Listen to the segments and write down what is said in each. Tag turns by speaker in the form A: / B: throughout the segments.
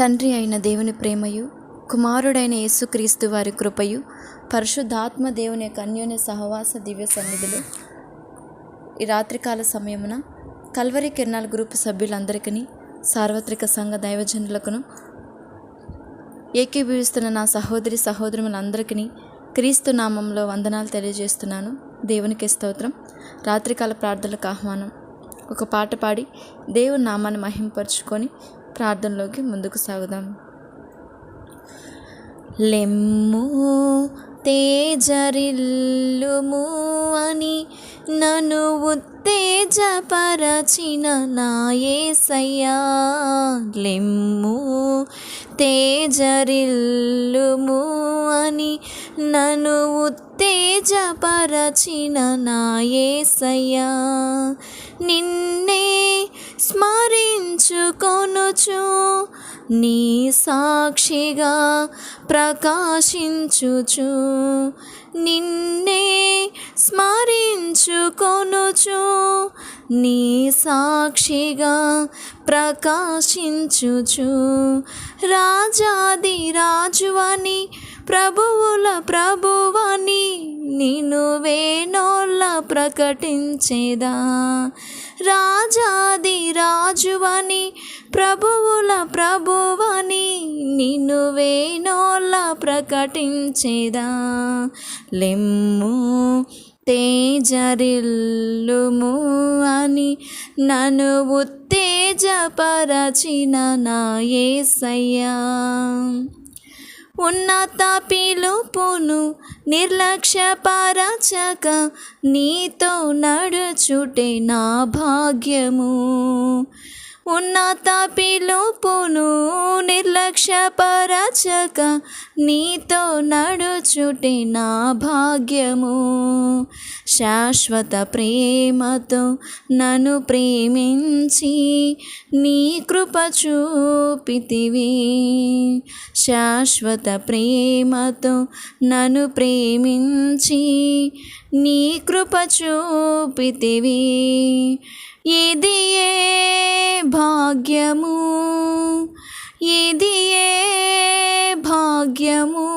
A: తండ్రి అయిన దేవుని ప్రేమయు కుమారుడైన యేసుక్రీస్తు వారి కృపయు పరిశుద్ధాత్మ దేవుని యొక్క అన్యోన్య సహవాస దివ్య సన్నిధులు. ఈ రాత్రికాల సమయమున కల్వరి కిరణాల గ్రూప్ సభ్యులందరికీ సార్వత్రిక సంఘ దైవజనులకును ఏకీభవిస్తున్న నా సహోదరి సహోదరులందరికీ క్రీస్తు నామంలో వందనాలు తెలియజేస్తున్నాను. దేవునికి స్తోత్రం. రాత్రికాల ప్రార్థనలకు ఆహ్వానం. ఒక పాట పాడి దేవుని నామాన్ని మహింపరుచుకొని ప్రార్థనలోకి ముందుకు సాగుదాం. లెమ్ము తేజరిల్లుము అని నన్ను ఉత్తేజపరచిన నాయసయ్యా లెమ్ము తేజరిల్లుము అని నన్ను ఉత్తేజపరచిన నాయసయ్యా నిన్నే స్మరించుకొనుచు నీ సాక్షిగా ప్రకాశించుచు నిన్నే స్మరించుకొనుచు నీ సాక్షిగా ప్రకాశించుచు. రాజాది రాజువని ప్రభువుల ప్రభువని నిన్ను వేణోళ్ళ ప్రకటించేదా. రాజాది రాజువని ప్రభువుల ప్రభువని నిన్ను వేణోళ్ళ ప్రకటించేదా. లెమ్ము తేజరిల్లుము అని నన్ను ఉత్తేజపరచిన నా ఏసయ్యా. ఉన్నత పిలుపును నిర్లక్ష్యపరచక నీతో నడుచుటే నా భాగ్యము. ఉన్నత పిలుపును నిర్లక్ష్యపరచక నీతో నడుచుటి నా భాగ్యము. శాశ్వత ప్రేమతో నన్ను ప్రేమించి నీ కృప చూపితివి. శాశ్వత ప్రేమతో నన్ను ప్రేమించి నీ కృప చూపితివి. ఇది ఏ భాగ్యము ఇది ఏ భాగ్యము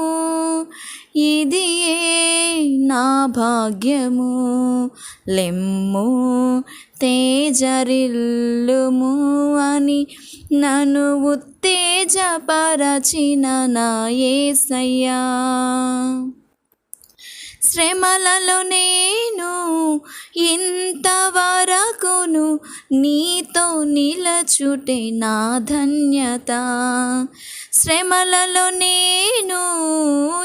A: ఇది ఏ నా భాగ్యము. లెమ్ము తేజరిల్లుము అని నన్ను ఉత్తేజపరచిన నా ఏసయ్యా. శ్రమలలో నేను ఇంతవరకును నీతో నిలచుటే నా ధన్యత. శ్రమలలో నేను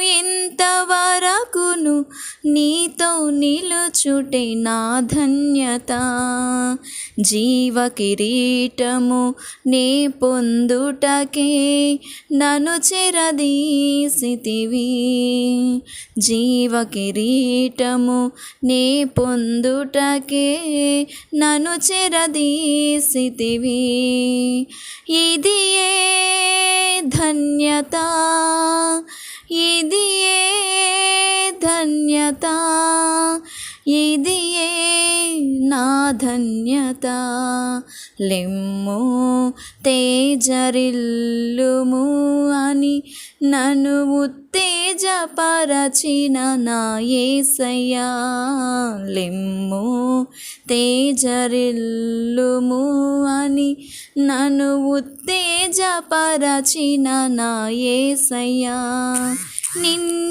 A: ఇంతవరకును నీతో నిలుచుటే నా ధన్యత. జీవ కిరీటము నీ పొందుటకే నను చెరదీసితివి. జీవ కిరీటము నీ పొందుటకే నను చెరదీసితివి. ఇది ఏ ధన్యత ఇది ఇది ఏ నా ధన్యత. లెమ్ము తేజరిల్లుము అని నన్ను ఉత్తేజపరచిన నా ఏసయ్యా. లెమ్ము తేజరిల్లుము అని నన్ను ఉత్తేజపరచిన నా ఏసయ్యా. నిన్నే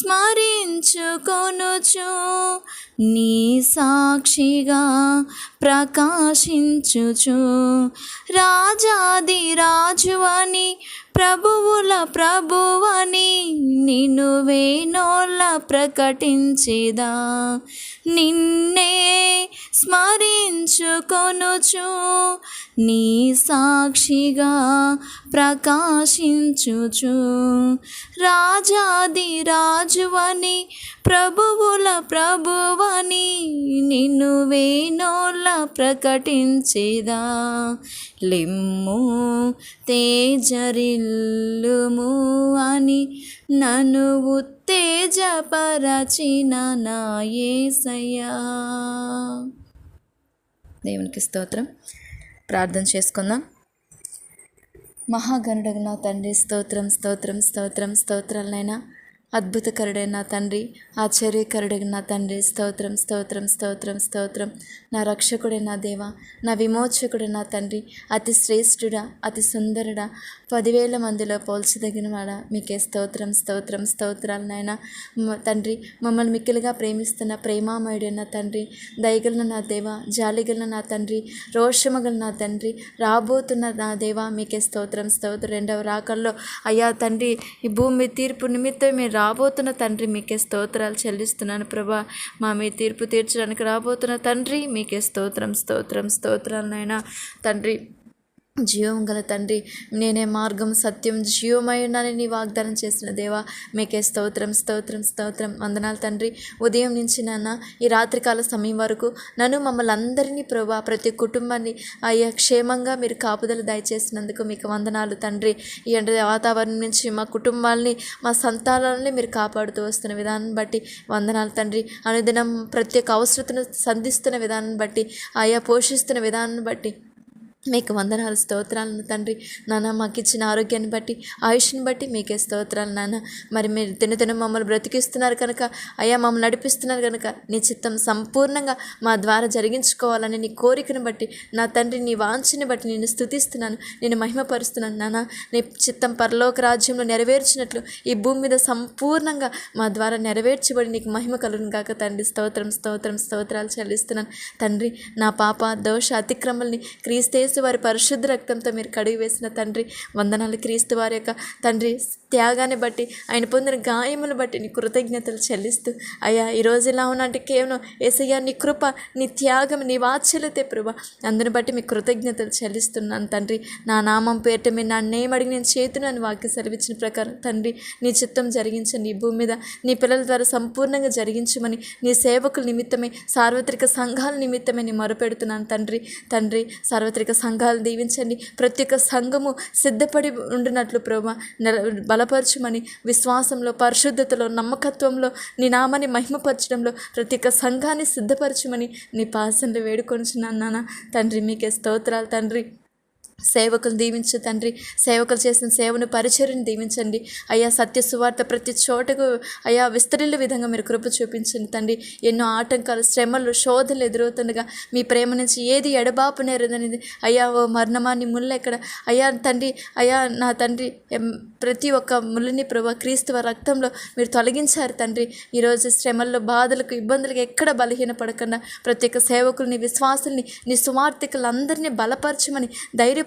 A: స్మరించుకొనుచు. నీ సాక్షిగా ప్రకాశించుచు. రాజాది రాజువని ప్రభువుల ప్రభువని నిన్ను వేణోళ్ళ ప్రకటించేదా? నిన్నే స్మరించుకొనుచు నీ సాక్షిగా ప్రకాశించుచు. రాజాది రాజువని ప్రభువుల ప్రభువని నిన్ను వేణోళ్ళ ప్రకటించేదా. లిమ్ము తేజరిల్లుము అని నన్ను ఉత్తేజపరచిన నాయేసయ్యా దేవునికి స్తోత్రం. ప్రార్థన చేసుకుందాం. మహాగణుడగు నా తండ్రి స్తోత్రం స్తోత్రం స్తోత్రం స్తోత్రాలనైనా అద్భుతకరుడైన నా తండ్రి ఆశ్చర్యకరుడైన నా తండ్రి స్తోత్రం స్తోత్రం స్తోత్రం స్తోత్రం. నా రక్షకుడే నా దేవ నా విమోచకుడు నా తండ్రి అతి శ్రేష్ఠుడా అతి సుందరుడా పదివేల మందిలో పోల్చదగిన వాడా మీకే స్తోత్రం స్తోత్రం స్తోత్రాలు నాయన. తండ్రి మమ్మల్ని మిక్కిలిగా ప్రేమిస్తున్న ప్రేమామయుడైన నా తండ్రి దయగలన నా దేవ జాలిగలన నా తండ్రి రోషమగల నా తండ్రి రాబోతున్న నా దేవ మీకే స్తోత్రం స్తోత్రం. రెండవ రాకల్లో అయ్యా తండ్రి ఈ భూమి తీర్పు నిమిత్తం మీరు రాబోతున్న తండ్రి మీకే స్తోత్రాలు చెల్లిస్తున్నాను ప్రభా. మా మీ తీర్పు తీర్చడానికి రాబోతున్న తండ్రి మీకే స్తోత్రం స్తోత్రం స్తోత్రాలు నాయన. తండ్రి జీవం గల తండ్రి నేనే మార్గం సత్యం జీవమై ఉన్నానని నీ వాగ్దానం చేసిన దేవా మీకే స్తోత్రం స్తోత్రం స్తోత్రం. వందనాలు తండ్రి. ఉదయం నుంచి నాన్న ఈ రాత్రికాల సమయం వరకు నన్ను మమ్మల్ని అందరినీ ప్రభా ప్రతి కుటుంబాన్ని అయ్యా క్షేమంగా మీరు కాపుదలు దయచేసినందుకు మీకు వందనాలు తండ్రి. ఈ ఎండ వాతావరణం నుంచి మా కుటుంబాలని మా సంతానాలని మీరు కాపాడుతూ వస్తున్న విధానం బట్టి వందనాలు తండ్రి. అనుదినం ప్రత్యేక అవసరతను సంధిస్తున్న విధానం బట్టి ఆయా పోషిస్తున్న విధానం బట్టి మీకు వందనాలు స్తోత్రాలను తండ్రి. నాన్న మాకు ఇచ్చిన ఆరోగ్యాన్ని బట్టి ఆయుష్ని బట్టి మీకే స్తోత్రాలు నాన్న. మరి మీరు తినతిన మమ్మల్ని బ్రతికిస్తున్నారు కనుక అయ్యా మమ్మల్ని నడిపిస్తున్నారు కనుక నీ చిత్తం సంపూర్ణంగా మా ద్వారా జరిగించుకోవాలని నీ కోరికను బట్టి నా తండ్రి నీ వాంఛని బట్టి నేను స్థుతిస్తున్నాను. నేను మహిమపరుస్తున్నాను నాన్న. నీ చిత్తం పరలోక రాజ్యంలో నెరవేర్చినట్లు ఈ భూమి మీద సంపూర్ణంగా మా ద్వారా నెరవేర్చబడి నీకు మహిమ కలుగును కాక తండ్రి. స్తోత్రం స్తోత్రం స్తోత్రాలు చెల్లిస్తున్నాను. తండ్రి నా పాప దోష అతిక్రమల్ని క్రీస్తే క్రీస్తేసు వారి పరిశుద్ధ రక్తంతో మీరు కడిగి వేసిన తండ్రి వందనాలు క్రీస్తు వారి యొక్క తండ్రి త్యాగాన్ని బట్టి ఆయన పొందిన గాయమును బట్టి నీ కృతజ్ఞతలు చెల్లిస్తూ అయ్యా ఈరోజు ఇలా ఉన్నట్టు కేవలం ఏసయ్యా నీ కృప నీ త్యాగం నీ వాత్సల్యతే ప్రభా. అందుని బట్టి మీ కృతజ్ఞతలు చెల్లిస్తున్నాను తండ్రి. నా నామం పేరిట మీరు నా నేమ్ అడిగి నేను చేతును అని వాక్య సెలవిచ్చిన ప్రకారం తండ్రి నీ చిత్తం జరిగించండి. ఈ భూమి మీద నీ పిల్లల ద్వారా సంపూర్ణంగా జరిగించమని నీ సేవకుల నిమిత్తమే సార్వత్రిక సంఘాల నిమిత్తమే నేను మొరపెడుతున్నాను తండ్రి. తండ్రి సార్వత్రిక సంఘాలు దీవించండి. ప్రతి ఒక్క సంఘము సిద్ధపడి ఉండినట్లు ప్రభా. బలపరచమని విశ్వాసంలో పరిశుద్ధతలో నమ్మకత్వంలో నీ నామాన్ని మహిమపరచడంలో ప్రతి ఒక్క సంఘాన్ని సిద్ధపరచమని నీ పాసంలో వేడుకొనిచున్నాను నాన్న. తండ్రి మీకే స్తోత్రాలు. తండ్రి సేవకులు దీవించు తండ్రి. సేవకులు చేసిన సేవను పరిచర్ని దీవించండి. అయ్యా సత్య సువార్త ప్రతి చోటకు అయ్యా విస్తరిల్ల విధంగా మీరు కృప చూపించండి తండ్రి. ఎన్నో ఆటంకాలు శ్రమలు శోధనలు ఎదురవుతుండగా మీ ప్రేమ నుంచి ఏది ఎడబాపు నేరదనేది అయ్యా ఓ మరణమాన్ని ముళ్ళు ఎక్కడ? అయ్యా తండ్రి అయ్యా నా తండ్రి ప్రతి ఒక్క ముళ్ళని ప్రభా క్రీస్తువ రక్తంలో మీరు తొలగించారు తండ్రి. ఈరోజు శ్రమల్లో బాధలకు ఇబ్బందులకు ఎక్కడ బలహీన పడకుండా ప్రతి ఒక్క సేవకుల్ని విశ్వాసుల్ని నీ సువార్థికులందరినీ బలపరచమని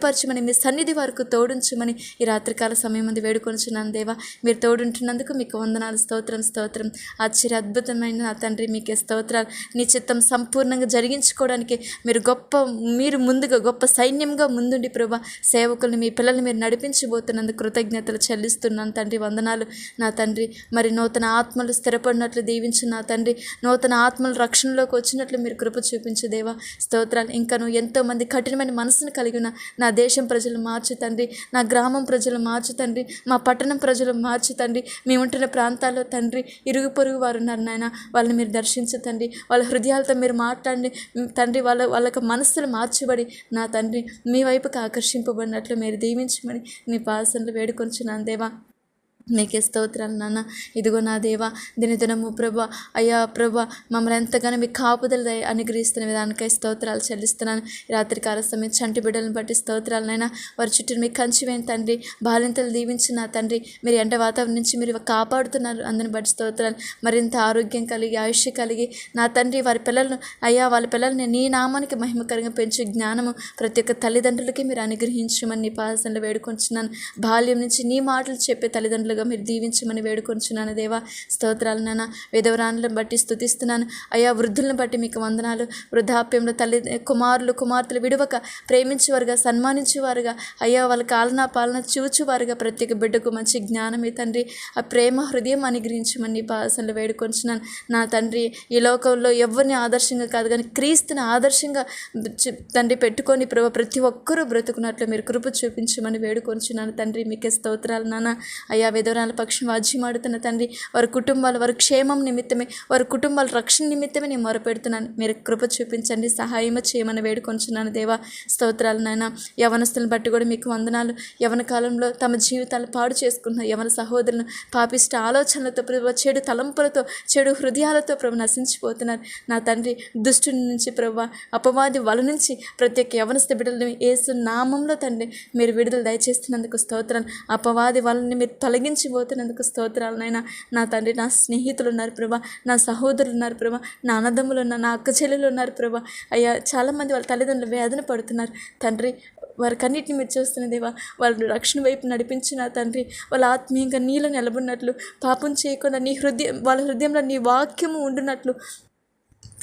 A: భద్రపరచమని మీ సన్నిధి వరకు తోడుంచమని ఈ రాత్రికాల సమయం ముందు వేడుకొంచున్నాను దేవా. మీరు తోడుంటున్నందుకు మీకు వందనాలు స్తోత్రం స్తోత్రం. ఆశ్చర్య అద్భుతమైన నా తండ్రి మీకే స్తోత్రాలు. నీ చిత్తం సంపూర్ణంగా జరిగించుకోవడానికి మీరు గొప్ప మీరు ముందుగా గొప్ప సైన్యంగా ముందుండి ప్రభా. సేవకుల్ని మీ పిల్లల్ని మీరు నడిపించబోతున్నందుకు కృతజ్ఞతలు చెల్లిస్తున్నాను తండ్రి. వందనాలు నా తండ్రి. మరి నూతన ఆత్మలు స్థిరపడినట్లు దీవించు నా తండ్రి. నూతన ఆత్మలు రక్షణలోకి వచ్చినట్లు మీరు కృప చూపించు దేవా. స్తోత్రాలు. ఇంకా నువ్వు ఎంతోమంది కఠినమైన మనసును కలిగిన నా నా దేశం ప్రజలు మార్చు తండ్రి నా గ్రామం ప్రజలు మార్చు తండ్రి మా పట్టణం ప్రజలు మార్చు తండ్రి మేము ఉంటున్న ప్రాంతాల్లో తండ్రి ఇరుగు పొరుగు వారు ఉన్నారు నాయన. వాళ్ళని మీరు దర్శించు తండ్రి వాళ్ళ హృదయాలతో మీరు మాట్లాడండి. తండ్రి వాళ్ళ వాళ్ళకి మనస్సులు మార్చబడి నా తండ్రి మీ వైపుకి ఆకర్షింపబడినట్లు మీరు దీవించమని నీ పాసనలు వేడుకొంచున్నాను దేవా. నీకే స్తోత్రాలు నాన్న. ఇదిగో నా దేవ దినదినము ప్రభ అయ్యా ప్రభా మమ్మల్ని ఎంతగానో మీ కాపుదల అనుగ్రహిస్తున్న విధానికై స్తోత్రాలు చెల్లిస్తున్నాను. రాత్రి కాల సమయం చంటి బిడ్డలను బట్టి స్తోత్రాలనైనా వారి చుట్టూ మీకు కంచి తండ్రి బాలింతలు దీవించి నా తండ్రి మీరు ఎండ వాతావరణం నుంచి మీరు కాపాడుతున్నారు. అందరిని బట్టి స్తోత్రాలు. మరింత ఆరోగ్యం కలిగి ఆయుష్ కలిగి నా తండ్రి వారి పిల్లలను అయ్యా వాళ్ళ పిల్లల్ని నీ నామానికి మహిమకరంగా పెంచే జ్ఞానము ప్రతి ఒక్క తల్లిదండ్రులకి మీరు అనుగ్రహించమని నీ పాదశంలో వేడుకొంచున్నాను. బాల్యం నుంచి నీ మాటలు చెప్పే తల్లిదండ్రులుగా మీరు దీవించమని వేడుకొంచున్నాను దేవా. స్తోత్రాలు నాన్న. విధవరాలను బట్టి స్తుతిస్తున్నాను. అయ్యా వృద్ధులను బట్టి మీకు వందనాలు. వృద్ధాప్యంలో తల్లి కుమారులు కుమార్తెలు విడవక ప్రేమించేవారుగా సన్మానించేవారుగా. అయ్యా వాళ్ళ కాలనా పాలన చూచువారుగా. ప్రతి ఒక్క బిడ్డకు మంచి జ్ఞానం ఈ తండ్రి. ఆ ప్రేమ హృదయం అనుగ్రహించమని పాసనలు వేడుకొంచున్నాను. నా తండ్రి ఈ లోకంలో ఎవరిని ఆదర్శంగా కాదు కానీ క్రీస్తుని ఆదర్శంగా తండ్రి పెట్టుకొని ప్రభు ప్రతి ఒక్కరూ బ్రతుకున్నట్లు మీరు కృప చూపించమని వేడుకొంచున్నాను. తండ్రి మీకే స్తోత్రాలు నాన్న. అయ్యా విధవరాల పక్షం వాజ్యమాడుతున్న తండ్రి వారి కుటుంబాలు వారి క్షేమం నిమిత్తమే వారి కుటుంబాల రక్షణ నిమిత్తమే నేను మొరపెడుతున్నాను. మీరు కృప చూపించండి సహాయం చేయమని వేడుకొంచున్నాను దేవా. స్తోత్రాలు నాయన. యవనస్తులను బట్టి కూడా మీకు వందనాలు. యవన కాలంలో తమ జీవితాలు పాడు చేసుకున్న యవన సహోదరులను పాపిష్ట ఆలోచనలతో ప్రభు చెడు తలంపులతో చెడు హృదయాలతో ప్రభు నశించిపోతున్నారు. నా తండ్రి దుష్టుని నుంచి ప్రభు అపవాది వల నుంచి ప్రతి ఒక్క యవనస్థ బిడ్డలను ఏసు నామంలో తండ్రి మీరు విడుదల దయచేస్తున్నందుకు స్తోత్రాలు. అపవాది వాళ్ళని మీరు తొలగి తొలగించిపోతున్నందుకు స్తోత్రాలు నాయన నా తండ్రి నా స్నేహితులు ఉన్నారు ప్రభా. నా సహోదరులు ఉన్నారు ప్రభా. నా అన్నదమ్ములు ఉన్నారు నా అక్క చెల్లెలు ఉన్నారు ప్రభా. అయ్యా చాలామంది వాళ్ళ తల్లిదండ్రులు వేదన పడుతున్నారు. తండ్రి వారికన్నిటిని మీరు చూస్తున్న దేవా వాళ్ళు రక్షణ వైపు నడిపించిన తండ్రి వాళ్ళ ఆత్మీయంగా నీళ్ళు నిలబడినట్లు పాపం చేయకుండా నీ హృదయం వాళ్ళ హృదయంలో నీ వాక్యము ఉండునట్లు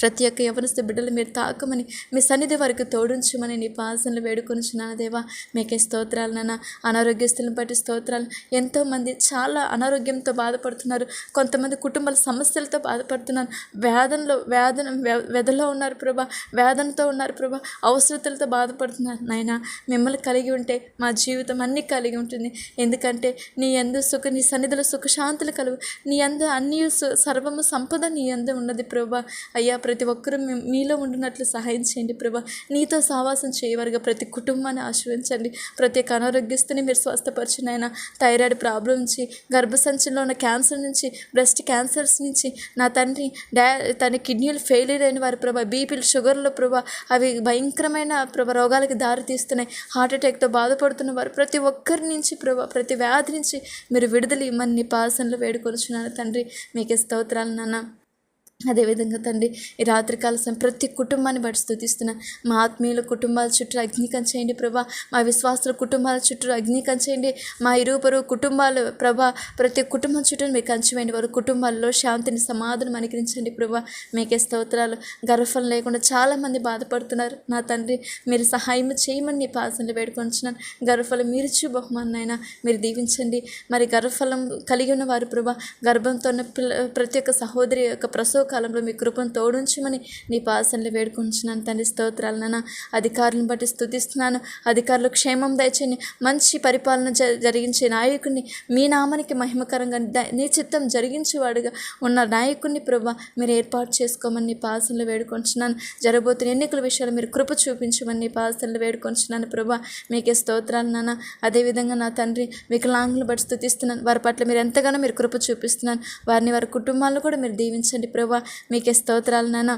A: ప్రతి ఒక్క యవనస్తు బిడ్డలు మీరు తాకమని మీ సన్నిధి వరకు తోడుంచమని నీ పాసనలు వేడుకొనిచున్నాను దేవా. మీకే స్తోత్రాలు నాన్న. అనారోగ్యస్తులను బట్టి స్తోత్రాలు. ఎంతోమంది చాలా అనారోగ్యంతో బాధపడుతున్నారు. కొంతమంది కుటుంబాల సమస్యలతో బాధపడుతున్నారు. వేదనలో వేదన వ్య- వ్యధలో ఉన్నారు ప్రభా. వేదనతో ఉన్నారు ప్రభా. అవసరతలతో బాధపడుతున్నారు. నాయన మిమ్మల్ని కలిగి ఉంటే మా జీవితం అన్నీ కలిగి ఉంటుంది. ఎందుకంటే నీ ఎందు సుఖ నీ సన్నిధిలో సుఖశాంతులు కలుగు. నీ అందు అన్ని సు- సర్వము సంపద నీ అందు ఉన్నది ప్రభా. అయ్యా ప్రతి ఒక్కరూ మీలో ఉండినట్లు సహాయం చేయండి ప్రభా. నీతో సావాసం చేయవారుగా ప్రతి కుటుంబాన్ని ఆశ్రయించండి ప్రతి ఒక్క అనారోగ్యస్తుని మీరు స్వస్థపరిచిన ఆయన థైరాయిడ్ ప్రాబ్లం నుంచి గర్భసంచిలో ఉన్న క్యాన్సర్ నుంచి బ్రెస్ట్ క్యాన్సర్స్ నుంచి నా తండ్రి డయా తన కిడ్నీలు ఫెయిల్యూర్ అయిన వారి ప్రభా బీపీలు షుగర్లో ప్రభా అవి భయంకరమైన ప్రభా రోగాలకి దారి తీస్తున్నాయి హార్ట్ అటాక్తో బాధపడుతున్న వారు ప్రతి ఒక్కరి నుంచి ప్రభా ప్రతి వ్యాధి నుంచి మీరు విడుదల ఇమ్మని నిపాసనలు పాసనలో వేడుకొలుచున్నాను తండ్రి. మీకే స్తోత్రాలు నాన్న. అదేవిధంగా తండ్రి ఈ రాత్రికాల సమయం ప్రతి కుటుంబాన్ని బట్టి స్థుతిస్తున్నా మా ఆత్మీయుల కుటుంబాల చుట్టూ అగ్నికం చేయండి ప్రభా. మా విశ్వాసుల కుటుంబాల చుట్టూ అగ్నికం చేయండి. మా ఇరువురు కుటుంబాలు ప్రభా ప్రతి కుటుంబం చుట్టూ మీకు కంచివేయండి వారి కుటుంబాల్లో శాంతిని సమాధానం అనుగ్రహించండి ప్రభా. మీకే స్తోత్రాలు. గర్వం లేకుండా చాలామంది బాధపడుతున్నారు. నా తండ్రి మీరు సహాయం చేయమని నీ పాసనలు వేడుకొంచున్నాను. గర్వఫలం మీరు చూ బహుమానం అయినా మీరు దీవించండి. మరి గర్వఫలం కలిగి ఉన్న వారు ప్రభా గర్భంతో ఉన్న పిల్ల ప్రతి ఒక్క సహోదరి యొక్క ప్రసవ కాలంలో మీ కృపను తోడుంచమని నీ పాసనలు వేడుకుంటున్నాను తండ్రి స్తోత్రాలు నాన్న. అధికారులను బట్టి స్థుతిస్తున్నాను అధికారులు క్షేమం దయచని మంచి పరిపాలన జ జరిగించే నాయకుడిని మీ నామానికి మహిమకరంగా నీ చిత్తం జరిగించేవాడుగా ఉన్న నాయకుడిని ప్రభా మీరు ఏర్పాటు చేసుకోమని నీ పాసనలు వేడుకుంటున్నాను జరగబోతున్న ఎన్నికల విషయాలు మీరు కృప చూపించమని నీ పాసనలు వేడుకుంటున్నాను ప్రభా. మీకే స్తోత్రాలు నాన్న. అదేవిధంగా నా తండ్రి వికలాంగులు బట్టి స్థుతిస్తున్నాను వారి పట్ల మీరు ఎంతగానో మీరు కృప చూపిస్తున్నాను. వారిని వారి కుటుంబాలను కూడా మీరు దీవించండి ప్రభా. మీకే స్తోత్రాలు నాన్న.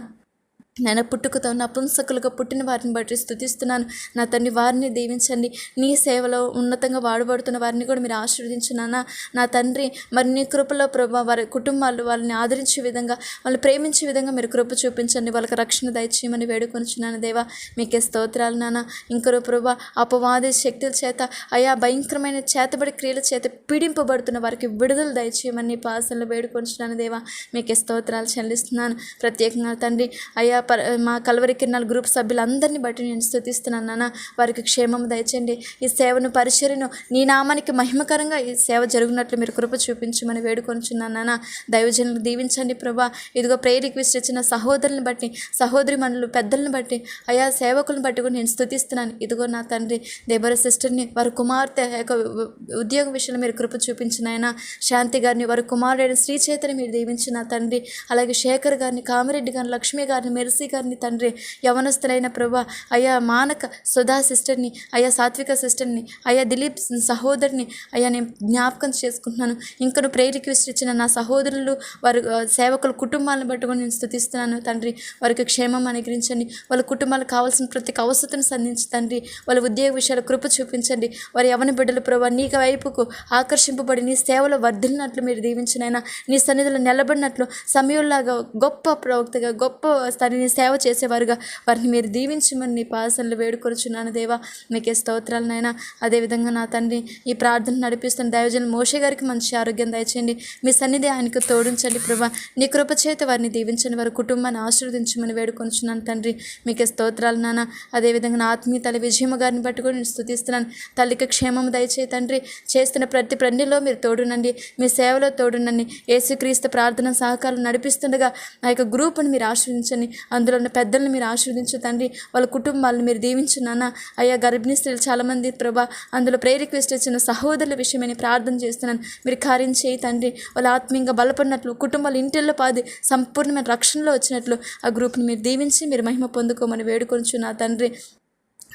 A: నేను పుట్టుకతో నపుంసకులుగా పుట్టిన వారిని బట్టి స్థుతిస్తున్నాను. నా తండ్రి వారిని దీవించండి. నీ సేవలో ఉన్నతంగా వాడబడుతున్న వారిని కూడా మీరు ఆశీర్వదించున్నానా నా తండ్రి మరి నీ కృపలో ప్రభా వారి కుటుంబాలు వాళ్ళని ఆదరించే విధంగా వాళ్ళు ప్రేమించే విధంగా మీరు కృప చూపించండి. వాళ్ళకి రక్షణ దయచేయమని వేడుకొనిచున్నాను దేవా మీకే స్తోత్రాలు నాన్న. ఇంకరో ప్రభా అపవాది శక్తుల చేత అయా భయంకరమైన చేతబడి క్రియల చేత పీడింపబడుతున్న వారికి విడుదల దయచేయమని పాసనలు వేడుకొనిచున్నాను దేవా మీకే స్తోత్రాలు చెల్లిస్తున్నాను. ప్రత్యేకంగా తండ్రి అయా ప మా కలవరి కిరణాల గ్రూప్ సభ్యులందరినీ బట్టి నేను స్థుతిస్తున్నాను నాన్న. వారికి క్షేమం దయచండి ఈ సేవను పరిచర్యను నీ నామానికి మహిమకరంగా ఈ సేవ జరుగునట్లు మీరు కృప చూపించమని వేడుకొంచున్నాను నాన్న. దైవజనులు దీవించండి ప్రభా. ఇదిగో ప్రేయర్ రిక్వెస్ట్ ఇచ్చిన సహోదరుని బట్టి సహోదరి మనులు పెద్దలను బట్టి అయా సేవకులను బట్టి కూడా నేను స్థుతిస్తున్నాను. ఇదిగో నా తండ్రి దేబర సిస్టర్ని వారి కుమార్తె యొక్క ఉ- ఉద్యోగ విషయంలో మీరు కృప చూపించిన ఆయన. శాంతి గారిని వారి కుమారుడైన శ్రీచేతని మీరు దీవించిన తండ్రి. అలాగే శేఖర్ గారిని కామిరెడ్డి గారిని లక్ష్మి గారిని మీరు మెర్సీ గారిని తండ్రి యవనస్తులైన ప్రభా అయా మానక సుధా సిస్టర్ని అయా సాత్విక సిస్టర్ని అయా దిలీప్ సహోదరుని అయా నేను జ్ఞాపకం చేసుకుంటున్నాను. ఇంకా నువ్వు రిక్వెస్ట్ ఇచ్చిన నా సహోదరులు వారి సేవకుల కుటుంబాలను బట్టుకొని నేను స్థుతిస్తున్నాను తండ్రి. వారికి క్షేమం అనుగ్రహించండి. వాళ్ళ కుటుంబాలకు కావాల్సిన ప్రతి అవసరతను సంధించి తండ్రి. వాళ్ళ ఉద్యోగ విషయాలు కృప చూపించండి. వారి యవన బిడ్డలు ప్రభా నీ వైపుకు ఆకర్షింపబడి నీ సేవలో వర్ధిల్లినట్లు మీరు దీవించినైనా నీ సన్నిధిలో నిలబడినట్లు సమయంలాగా గొప్ప ప్రవక్తగా గొప్ప స్థాయి వారిని సేవ చేసేవారుగా. వారిని మీరు దీవించమని నీ పాసనలు వేడుకొరుచున్నాను దేవా. మీకే స్తోత్రాలనైనా అదేవిధంగా నా తండ్రి ఈ ప్రార్థన నడిపిస్తున్న దైవజనులు మోషే గారికి మంచి ఆరోగ్యం దయచేయండి. మీ సన్నిధి ఆయనకు తోడించండి ప్రభా. నీ కృపచేత వారిని దీవించండి. వారి కుటుంబాన్ని ఆశీర్వదించమని వేడుకొంచున్నాను తండ్రి. మీకే స్తోత్రాలు నాన్న అదేవిధంగా నా ఆత్మీయ తల్లి విజయమ్మ గారిని బట్టి కూడా నేను స్థుతిస్తున్నాను తల్లికి క్షేమము దయచే తండ్రి. చేస్తున్న ప్రతి పనిలో మీరు తోడునండి మీ సేవలో తోడునండి యేసుక్రీస్తు ప్రార్థన సహకారం నడిపిస్తుండగా ఆ యొక్క గ్రూప్ని మీరు ఆశ్రయించండి అందులో ఉన్న పెద్దల్ని మీరు ఆశీర్వదించు తండ్రి. వాళ్ళ కుటుంబాలను మీరు దీవించు నాన్న. అయ్యా గర్భిణీ స్త్రీలు చాలామంది ప్రభా అందులో ప్రే రిక్వెస్ట్ ఇచ్చిన సహోదరుల విషయమని ప్రార్థన చేస్తున్నాను. మీరు కార్యం చేయి తండ్రి. వాళ్ళ ఆత్మీయంగా బలపడినట్లు కుటుంబాలు ఇంటిల్లో పాది సంపూర్ణమైన రక్షణలో వచ్చినట్లు ఆ గ్రూప్ని మీరు దీవించి మీరు మహిమ పొందుకోమని వేడుకొంచు నా తండ్రి.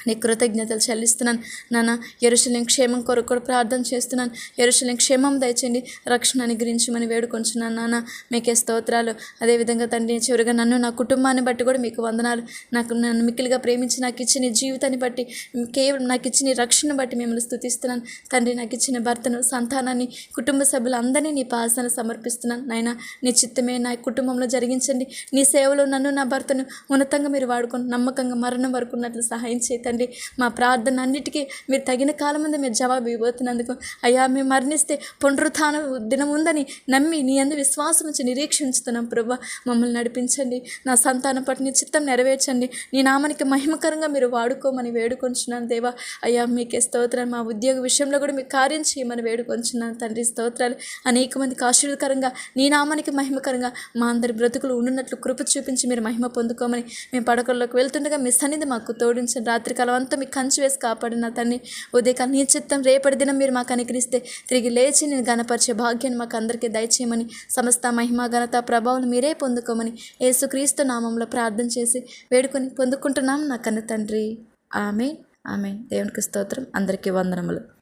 A: నీ కృతజ్ఞతలు చెల్లిస్తున్నాను. నాన్న ఎరుశలేం క్షేమం కొరకు కూడా ప్రార్థన చేస్తున్నాను. ఎరుశలేం క్షేమం దయచేయండి. రక్షణ అనుగ్రహించమని వేడుకొంచున్నాను నాన్న. మీకే స్తోత్రాలు. అదేవిధంగా తండ్రి చివరిగా నన్ను నా కుటుంబాన్ని బట్టి కూడా మీకు వందనాలు. నాకు నన్ను మిక్కిలిగా ప్రేమించి నాకు ఇచ్చిన జీవితాన్ని బట్టి కేవలం నాకు ఇచ్చిన రక్షణ బట్టి మిమ్మల్ని స్థుతిస్తున్నాను తండ్రి నాకు ఇచ్చిన భర్తను సంతానాన్ని కుటుంబ సభ్యులందరినీ నీ పాసన సమర్పిస్తున్నాను. నాయన నీ చిత్తమే నా కుటుంబంలో జరిగించండి. నీ సేవలో నన్ను నా భర్తను ఉన్నతంగా మీరు వాడుకొని నమ్మకంగా మరణం వరకు ఉన్నట్లు సహాయం తండ్రి మా ప్రార్థన అన్నిటికీ మీరు తగిన కాలం ముందు మీరు జవాబు ఇవ్వబోతున్నందుకు అయ్యా మేము మరణిస్తే పునరుత్థాన దినం ఉందని నమ్మి నీ అందు విశ్వాసం ఉంచి నిరీక్షించుతున్నాం ప్రభా. మమ్మల్ని నడిపించండి. నా సంతానం పట్ల నీ చిత్తం నెరవేర్చండి. నీ నామానికి మహిమకరంగా మీరు వాడుకోమని వేడుకొంచున్నాను దేవా. అయ్యా మీకే స్తోత్రాలు. మా ఉద్యోగ విషయంలో కూడా మీకు కార్యం చేయమని వేడుకొంచున్నాను తండ్రి. స్తోత్రాలు. అనేక మందికి ఆశీర్వదకరంగా నీ నామానికి మహిమకరంగా మా అందరి బ్రతుకులు ఉండున్నట్లు కృప చూపించి మీరు మహిమ పొందుకోమని మేము పడకల్లోకి వెళ్తుండగా మీ సన్నిధి మాకు తోడించిన రాత్రికాలం అంతా మీకు కంచి వేసి కాపాడిన తన్ని ఉదయకాల నీ చిత్తం రేపటి దినం మీరు మాకు అనుగ్రహిస్తే తిరిగి లేచి నేను గణపరిచే భాగ్యాన్ని మాకు అందరికీ దయచేయమని సమస్త మహిమ ఘనత ప్రభావం మీరే పొందుకోమని యేసుక్రీస్తు నామంలో ప్రార్థన చేసి వేడుకొని పొందుకుంటున్నాం నా కన్న తండ్రి. ఆమె ఆమె దేవునికి స్తోత్రం. అందరికీ వందనములు.